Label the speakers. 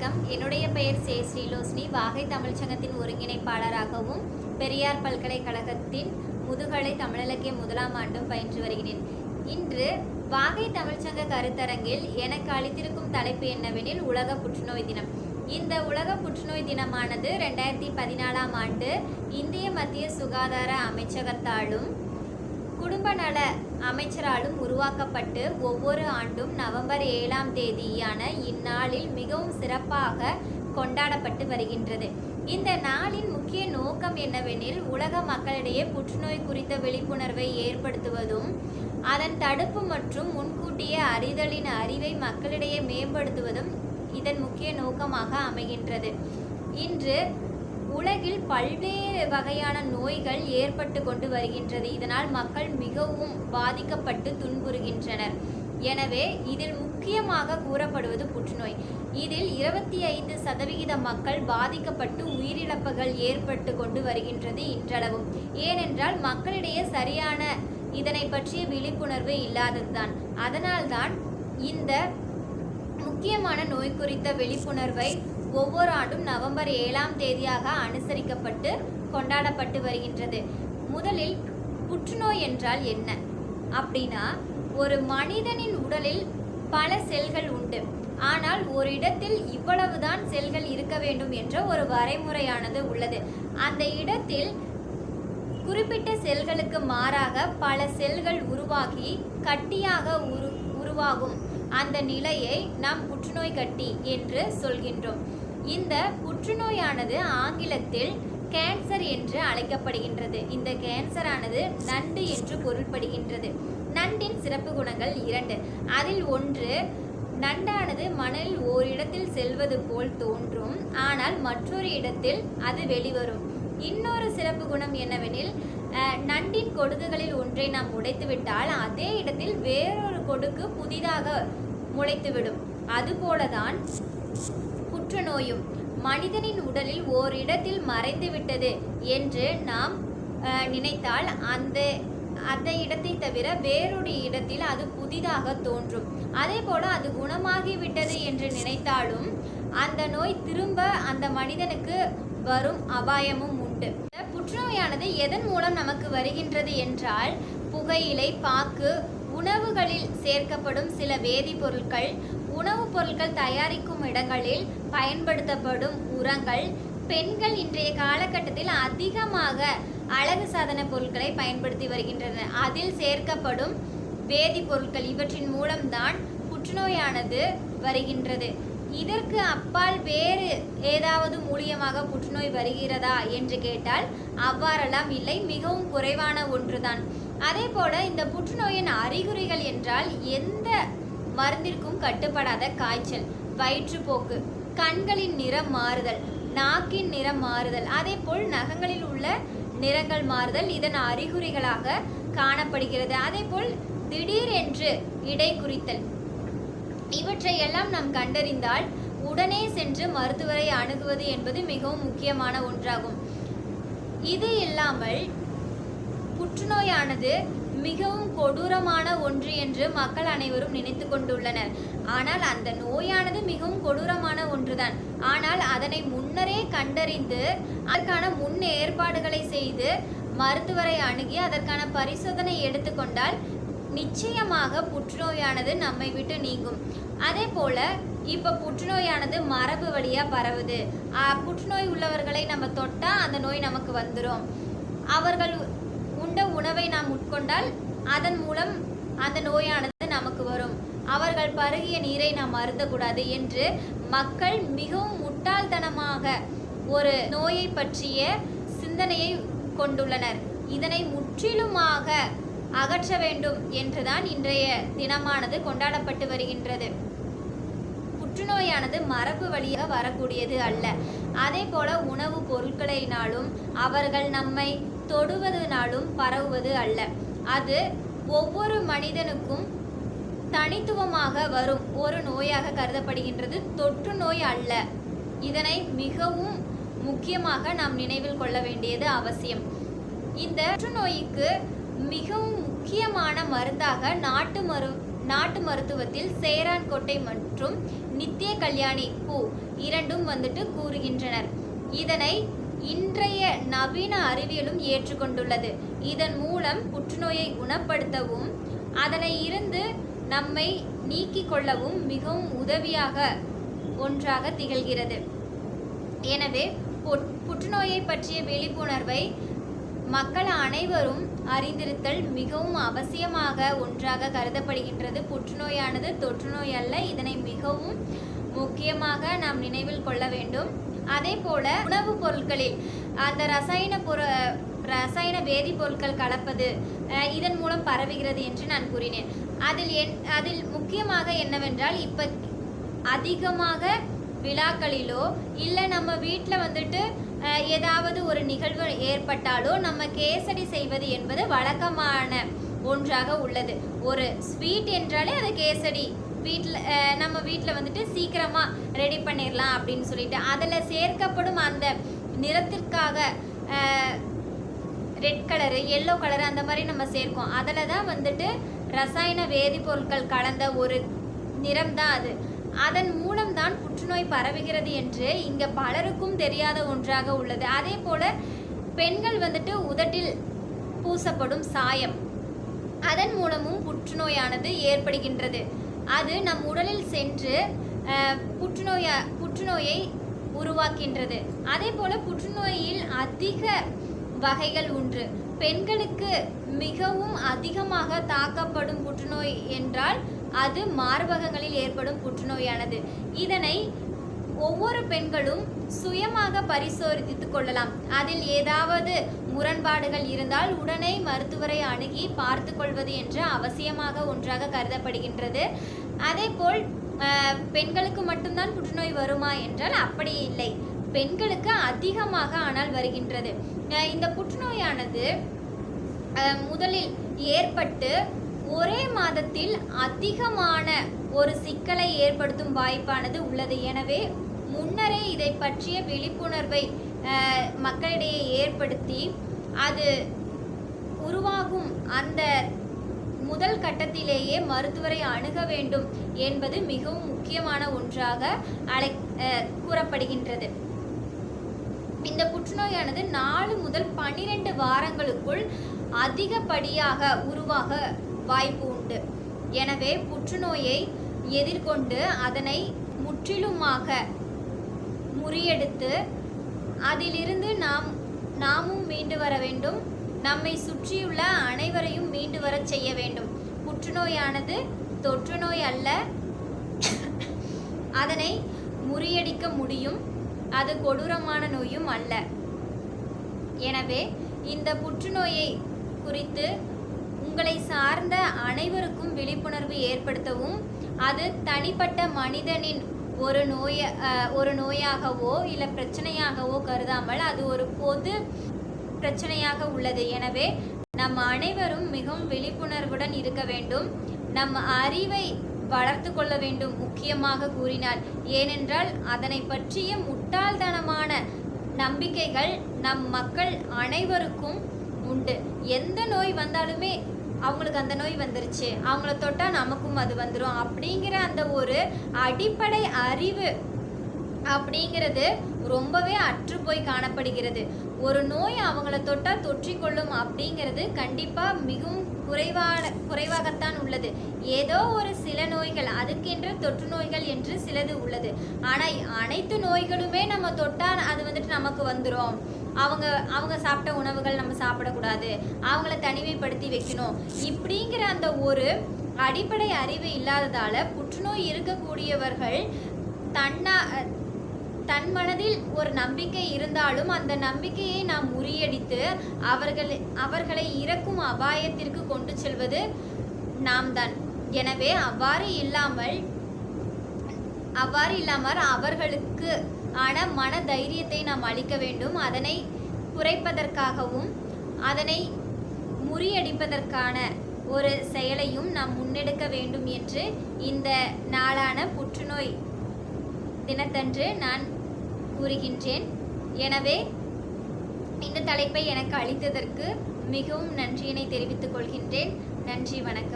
Speaker 1: வணக்கம். என்னுடைய பெயர் சே ஸ்ரீலோஸ்னி. வாகை தமிழ்ச்சங்கத்தின் ஒருங்கிணைப்பாளராகவும் பெரியார் பல்கலைக்கழகத்தின் முதுகலை தமிழிலக்கிய முதலாம் ஆண்டும் பயின்று வருகிறேன். இன்று வாகை தமிழ்ச்சங்க கருத்தரங்கில் எனக்கு அளித்திருக்கும் தலைப்பு என்னவெனில் உலக புற்றுநோய் தினம். இந்த உலக புற்றுநோய் தினமானது ரெண்டாயிரத்தி பதினாலாம் ஆண்டு இந்திய மத்திய சுகாதார அமைச்சகத்தாலும் குடும்ப நல அமைச்சராலும் உருவாக்கப்பட்டு ஒவ்வொரு ஆண்டும் நவம்பர் ஏழாம் தேதியான இந்நாளில் மிகவும் சிறப்பாக கொண்டாடப்பட்டு வருகின்றது. இந்த நாளின் முக்கிய நோக்கம் என்னவெனில் உலக மக்களிடையே புற்றுநோய் குறித்த விழிப்புணர்வை ஏற்படுத்துவதும் அதன் தடுப்பு மற்றும் முன்கூட்டிய அறிதலின் அறிவை மக்களிடையே மேம்படுத்துவதும் இதன் முக்கிய நோக்கமாக அமைகின்றது. இன்று உலகில் பல்வேறு வகையான நோய்கள் ஏற்பட்டு கொண்டு வருகின்றது. இதனால் மக்கள் மிகவும் பாதிக்கப்பட்டு துன்புறுகின்றனர். எனவே இதில் முக்கியமாக கூறப்படுவது புற்றுநோய். இதில் இருபத்தி ஐந்து சதவிகித மக்கள் பாதிக்கப்பட்டு உயிரிழப்புகள் ஏற்பட்டு கொண்டு வருகின்றது இன்றளவும். ஏனென்றால் மக்களிடையே சரியான இதனை பற்றிய விழிப்புணர்வு இல்லாததுதான். அதனால்தான் இந்த முக்கியமான நோய் குறித்த விழிப்புணர்வை ஒவ்வொரு ஆண்டும் நவம்பர் ஏழாம் தேதியாக அனுசரிக்கப்பட்டு கொண்டாடப்பட்டு வருகின்றது. முதலில் புற்றுநோய் என்றால் என்ன? அப்படின்னா ஒரு மனிதனின் உடலில் பல செல்கள் உண்டு. ஆனால் ஒரு இடத்தில் இவ்வளவுதான் செல்கள் இருக்க வேண்டும் என்ற ஒரு வரைமுறையானது உள்ளது. அந்த இடத்தில் குறிப்பிட்ட செல்களுக்கு மாறாக பல செல்கள் உருவாகி கட்டியாக உரு உருவாகும். அந்த நிலையை நாம் புற்றுநோய் கட்டி என்று சொல்கின்றோம். இந்த புற்றுநோயானது ஆங்கிலத்தில் கேன்சர் என்று அழைக்கப்படுகின்றது. இந்த கேன்சரானது நண்டு என்று பொருள்படுகின்றது. நண்டின் சிறப்பு குணங்கள் இரண்டு. அதில் ஒன்று நண்டானது மணலில் ஓரிடத்தில் செல்வது போல் தோன்றும் ஆனால் மற்றொரு இடத்தில் அது வெளிவரும். இன்னொரு சிறப்பு குணம் என்னவெனில் நண்டின் கொடுக்குகளில் ஒன்றை நாம் உடைத்துவிட்டால் அதே இடத்தில் வேறொரு கொடுக்கு புதிதாக முளைத்துவிடும். அதுபோலதான் புற்றுநோயும் மனிதனின் உடலில் ஓரிடத்தில் மறைந்து விட்டது என்று நாம் நினைத்தால் அந்த அந்த இடத்தை தவிர வேறொரு இடத்தில் அது புதிதாக தோன்றும். அதே போல அது குணமாகிவிட்டது என்று நினைத்தாலும் அந்த நோய் திரும்ப அந்த மனிதனுக்கு வரும் அபாயமும் உண்டு. புற்றுநோயானது எதன் மூலம் நமக்கு வருகின்றது என்றால் புகையிலை பாக்கு உணவுகளில் சேர்க்கப்படும் சில வேதிப்பொருட்கள் உணவுப் பொருட்கள் தயாரிக்கும் இடங்களில் பயன்படுத்தப்படும் உரங்கள் பெண்கள் இன்றைய காலகட்டத்தில் அதிகமாக அழகு சாதன பொருட்களை பயன்படுத்தி வருகின்றனர் அதில் சேர்க்கப்படும் வேதிப்பொருட்கள் இவற்றின் மூலம்தான் புற்றுநோயானது வருகின்றது. இதற்கு அப்பால் வேறு ஏதாவது மூலியமாக புற்றுநோய் வருகிறதா என்று கேட்டால் அவ்வாறெல்லாம் இல்லை. மிகவும் குறைவான ஒன்றுதான். அதே போல இந்த புற்றுநோயின் அறிகுறிகள் என்றால் எந்த மருந்திற்கும் கட்டுப்படாத காய்ச்சல் வயிற்றுப்போக்கு கண்களின் நிறம் மாறுதல் நாக்கின் நிறம் மாறுதல் அதே போல் நகங்களில் உள்ள நிறங்கள் மாறுதல் இதன் அறிகுறிகளாக காணப்படுகிறது. அதே போல் திடீரென்று இடை குறித்தல். இவற்றை எல்லாம் நாம் கண்டறிந்தால் உடனே சென்று மருத்துவரை அணுகுவது என்பது மிகவும் முக்கியமான ஒன்றாகும். இது இல்லாமல் புற்றுநோயானது மிகவும் கொடூரமான ஒன்று என்று மக்கள் அனைவரும் நினைத்து கொண்டுள்ளனர். ஆனால் அந்த நோயானது மிகவும் கொடூரமான ஒன்றுதான். ஆனால் அதனை முன்னரே கண்டறிந்து அதற்கான முன் ஏற்பாடுகளை செய்து மருத்துவரை அணுகி அதற்கான பரிசோதனை எடுத்துக்கொண்டால் நிச்சயமாக புற்றுநோயானது நம்மை விட்டு நீங்கும். அதே போல இப்போ புற்றுநோயானது மரபு வழியா பரவுது. புற்றுநோய் உள்ளவர்களை நம்ம தொட்டா அந்த நோய் நமக்கு வந்துடும் அவர்கள் உண்ட உணவை நாம் உட்கொண்டால் அதன் மூலம் அந்த நோயானது நமக்கு வரும். அவர்கள் பருகிய நீரை நாம் அருந்தக்கூடாது என்று மக்கள் மிகவும் முட்டாள்தனமாக ஒரு நோயை பற்றிய சிந்தனையை கொண்டுள்ளனர். இதனை முற்றிலுமாக அகற்ற வேண்டும் என்றுதான் இன்றைய தினமானது கொண்டாடப்பட்டு வருகின்றது. புற்றுநோயானது மரபு வழியாக வரக்கூடியது அல்ல. அதே போல உணவு பொருட்களினாலும் அவர்கள் நம்மை தொடுவதனாலும் பரவுவது அல்ல. அது ஒவ்வொரு மனிதனுக்கும் தனித்துவமாக வரும். ஒரு நோயாக கருதப்படுகின்றது. தொற்று நோய் அல்ல. இதனை மிகவும் முக்கியமாக நாம் நினைவில் கொள்ள வேண்டியது அவசியம். இந்த புற்றுநோய்க்கு மிகவும் முக்கியமான மருந்தாக நாட்டு மரு நாட்டு மருத்துவத்தில் சேரான் கோட்டை மற்றும் நித்திய கல்யாணி பூ இரண்டும் வந்துட்டு கூறுகின்றனர். இதனை இன்றைய நவீன அறிவியலும் ஏற்றுக்கொண்டுள்ளது. இதன் மூலம் புற்றுநோயை குணப்படுத்தவும் அதனை இருந்து நம்மை நீக்கிக் கொள்ளவும் மிகவும் உதவியாக ஒன்றாக திகழ்கிறது. எனவே புற்றுநோயை பற்றிய விழிப்புணர்வை மக்கள் அனைவரும் அறிந்திருத்தல் மிகவும் அவசியமாக ஒன்றாக கருதப்படுகின்றது. புற்றுநோயானது தொற்றுநோய் அல்ல இதனை மிகவும் முக்கியமாக நாம் நினைவில் கொள்ள வேண்டும். அதே போல உணவுப் பொருட்களில் அந்த ரசாயன பொரு ரசாயன வேதிப்பொருட்கள் கலப்பது இதன் மூலம் பரவுகிறது என்று நான் கூறினேன். அதில் என் அதில் முக்கியமாக என்னவென்றால் இப்போ அதிகமாக விழாக்களிலோ இல்லை நம்ம வீட்டில் வந்துட்டு ஏதாவது ஒரு நிகழ்வு ஏற்பட்டாலோ நம்ம கேசரி செய்வது என்பது வழக்கமான ஒன்றாக உள்ளது. ஒரு ஸ்வீட் என்றாலே அது கேசரி. வீட்டில் நம்ம வீட்டில் வந்துட்டு சீக்கிரமாக ரெடி பண்ணிடலாம் அப்படின்னு சொல்லிட்டு அதில் சேர்க்கப்படும் அந்த நிறத்திற்காக ரெட் கலரு எல்லோ கலரு அந்த மாதிரி நம்ம சேர்க்கோம். அதில் தான் வந்துட்டு ரசாயன வேதிப்பொருட்கள் கலந்த ஒரு நிறம் தான் அது. அதன் மூலம்தான் புற்றுநோய் பரவுகிறது என்று இங்கே பலருக்கும் தெரியாத ஒன்றாக உள்ளது. அதே போல பெண்கள் வந்துட்டு உதட்டில் பூசப்படும் சாயம். அதன் மூலமும் புற்றுநோயானது ஏற்படுகின்றது. அது நம் உடலில் சென்று புற்றுநோய புற்றுநோயை உருவாக்கின்றது. அதே போல புற்றுநோயில் அதிக வகைகள் உண்டு. பெண்களுக்கு மிகவும் அதிகமாக தாக்கப்படும் புற்றுநோய் என்றால் அது மார்பகங்களில் ஏற்படும் புற்றுநோயானது. இதனை ஒவ்வொரு பெண்களும் சுயமாக பரிசோதித்துக் கொள்ளலாம். அதில் ஏதாவது முரண்பாடுகள் இருந்தால் உடனே மருத்துவரை அணுகி பார்த்து கொள்வது என்று அவசியமாக ஒன்றாக கருதப்படுகின்றது. அதேபோல் போல் பெண்களுக்கு மட்டும்தான் புற்றுநோய் வருமா என்றால் அப்படி இல்லை. பெண்களுக்கு அதிகமாக ஆனால் வருகின்றது. இந்த புற்றுநோயானது முதலில் ஏற்பட்டு ஒரே மாதத்தில் அதிகமான ஒரு சிக்கலை ஏற்படுத்தும் வாய்ப்பானது உள்ளது. எனவே முன்னரே இதை பற்றிய விழிப்புணர்வை அஹ், மக்களிடையே ஏற்படுத்தி அது உருவாகும் அந்த முதல் கட்டத்திலேயே மருத்துவரை அணுக வேண்டும் என்பது மிகவும் முக்கியமான ஒன்றாக அழை அஹ், கூறப்படுகின்றது. இந்த புற்றுநோயானது நாலு முதல் பன்னிரெண்டு வாரங்களுக்குள் அதிகப்படியாக உருவாக வாய்ப்பு உண்டு. எனவே புற்றுநோயை எதிர்கொண்டு அதனை முற்றிலுமாக முறியெடுத்து அதிலிருந்து நாம் நாமும் மீண்டு வர வேண்டும். நம்மை சுற்றியுள்ள அனைவரையும் மீண்டு வரச் செய்ய வேண்டும். புற்றுநோயானது தொற்று நோய் அல்ல. அதனை முறியடிக்க முடியும். அது கொடூரமான நோயும் அல்ல. எனவே இந்த புற்றுநோயை குறித்து உங்களை சார்ந்த அனைவருக்கும் விழிப்புணர்வு ஏற்படுத்தவும் அது தனிப்பட்ட மனிதனின் ஒரு நோய ஒரு நோயாகவோ இல்லை பிரச்சனையாகவோ கருதாமல் அது ஒரு பொது பிரச்சனையாக உள்ளது. எனவே நம் அனைவரும் மிகவும் விழிப்புணர்வுடன் இருக்க வேண்டும். நம் அறிவை வளர்த்து கொள்ள வேண்டும் முக்கியமாக கூறினார் ஏனென்றால் அதனை பற்றிய முட்டாள்தனமான நம்பிக்கைகள் நம் மக்கள் அனைவருக்கும் உண்டு. எந்த நோய் வந்தாலுமே அவங்களுக்கு அந்த நோய் வந்துருச்சு. அவங்கள தொட்டா நமக்கும் அது வந்துடும் அப்படிங்கிற அந்த ஒரு அடிப்படை அறிவு அப்படிங்கிறது ரொம்பவே அற்று போய் காணப்படுகிறது. ஒரு நோய் அவங்கள தொட்டா தொற்றிக்கொள்ளும் அப்படிங்கிறது கண்டிப்பாக மிகவும் குறைவான குறைவாகத்தான் உள்ளது. ஏதோ ஒரு சில நோய்கள் அதுக்கென்று தொற்று நோய்கள் என்று சிலது உள்ளது. ஆனால் அனைத்து நோய்களுமே நம்ம தொட்டா அது வந்துட்டு நமக்கு வந்துடும் அவங்க அவங்க சாப்பிட்ட உணவுகள் நம்ம சாப்பிடக்கூடாது. அவங்கள தனிமைப்படுத்தி வைக்கணும். இப்படிங்கிற அந்த ஒரு அடிப்படை அறிவு இல்லாததால் புற்றுநோய் இருக்கக்கூடியவர்கள் தன்னா தன் மனதில் ஒரு நம்பிக்கை இருந்தாலும் அந்த நம்பிக்கையை நாம் முறியடித்து அவர்கள் அவர்களை இறக்கும் அபாயத்திற்கு கொண்டு செல்வது நாம் தான் எனவே அவ்வாறு இல்லாமல் அவ்வாறு இல்லாமல் அவர்களுக்கு ஆனால் மன தைரியத்தை நாம் அளிக்க வேண்டும். அதனை குறைப்பதற்காகவும் அதனை முறியடிப்பதற்கான ஒரு செயலையும் நாம் முன்னெடுக்க வேண்டும் என்று இந்த நாளான புற்றுநோய் தினத்தன்று நான் கூறுகின்றேன். எனவே இந்த தலைப்பை எனக்கு அளித்ததற்கு மிகவும் நன்றியினை தெரிவித்துக் கொள்கின்றேன். நன்றி வணக்கம்.